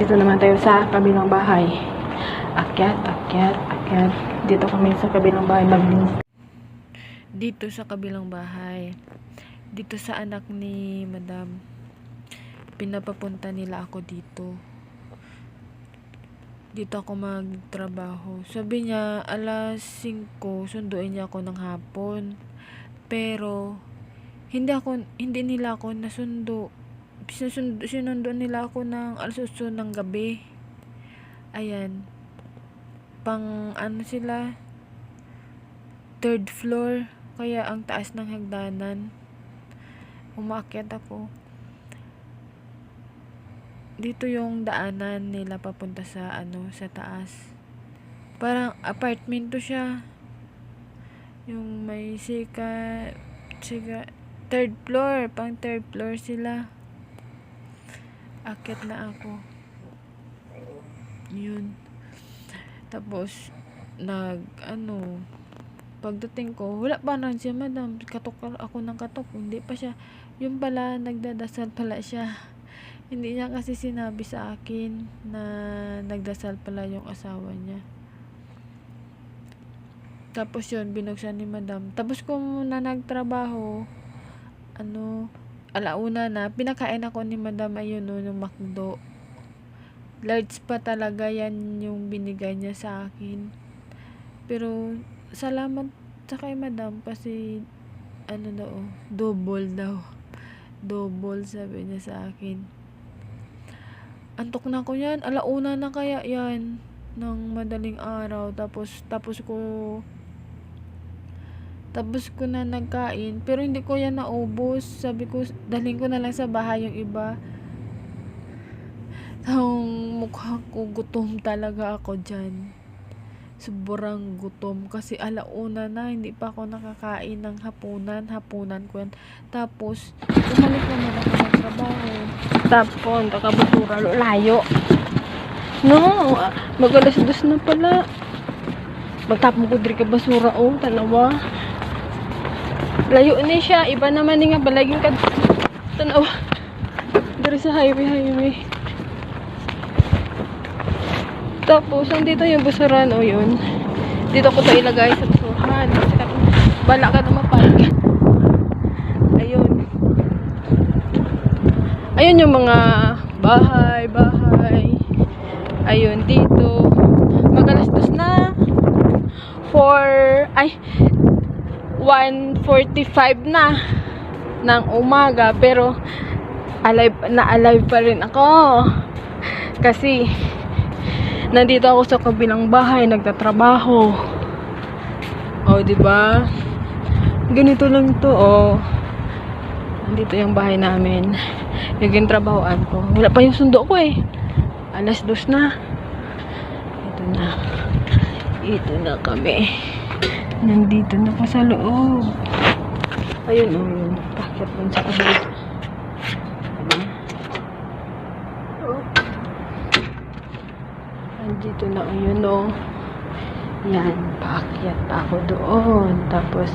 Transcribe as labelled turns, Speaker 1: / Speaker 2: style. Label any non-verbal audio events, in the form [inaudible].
Speaker 1: Dito naman tayo sa kabilang bahay. Akyat, akyat, akyat. Dito kami sa kabilang bahay maglinis. Dito sa kabilang bahay. Dito sa anak ni Madam. Pinapapunta nila ako dito. Dito ako magtrabaho. Sabi niya, alas 5, sunduin niya ako ng hapon. Pero, hindi ako, hindi nila ako nasundo. Sinundo, sinundo nila ako ng alas 8 ng gabi. Ayan. Pang, ano sila, third floor. Kaya ang taas ng hagdanan. Umaakyat ako. Dito yung daanan nila papunta sa ano sa taas. Parang apartment to siya. Yung may sika, sika third floor, pang third floor sila. Akit na ako. Yun. Tapos, nag, ano, pagdating ko, wala pa na siya, madam. Katok ako ng katok. Hindi pa siya. Yung pala, nagdadasal pala siya. [laughs] Hindi niya kasi sinabi sa akin na nagdasal pala yung asawa niya. Tapos yun, binuksan ni madam. Tapos kung na nagtrabaho, ano, alauna na, pinakain ako ni madam ayun no, yung makdo. Large pa talaga yan yung binigay niya sa akin. Pero, salamat sa kay madam kasi, ano daw, double daw. Double sabi niya sa akin. Antok na ko yan. Alauna na kaya yan. Ng madaling araw. Tapos, tapos ko, tapos ko na nagkain. Pero hindi ko yan naubos. Sabi ko, dalhin ko na lang sa bahay yung iba. Ang mukha ko, gutom talaga ako dyan. Sobrang gutom. Kasi alauna na, hindi pa ako nakakain ng hapunan. Hapunan ko yan. Tapos, bumalik naman ako ng trabaho. Tapos, nakabusura, layo. No, magalas dos na pala. Magtapon ko diri ka basura, oh, tanawa. Layo ni siya, iba naman ni nga balaging ka tanawa. Diri sa highway, highway. Tapos, andito yung basuran, oh, yun. Dito ko to ilagay sa kami, bala ka na mapayag. Ayun. Ayun yung mga bahay, bahay. Ayun, dito. Magalas dos na. 4, ay, 1.45 na ng umaga. Pero, alive, na alive pa rin ako. Kasi, nandito ako sa kabilang bahay, nagtatrabaho. O, di ba? Ganito lang to, oh. Nandito yung bahay namin. Yung trabahoan ko. Wala pa yung sundo ko eh. Alas dos na. Ito na. Ito na kami. Nandito na pa sa loob. Ayun, oh, yun. Pakit dun sa. Diba? Oh. Nandito na, ayun, oh. Yan, paakyat pa ako doon. Tapos,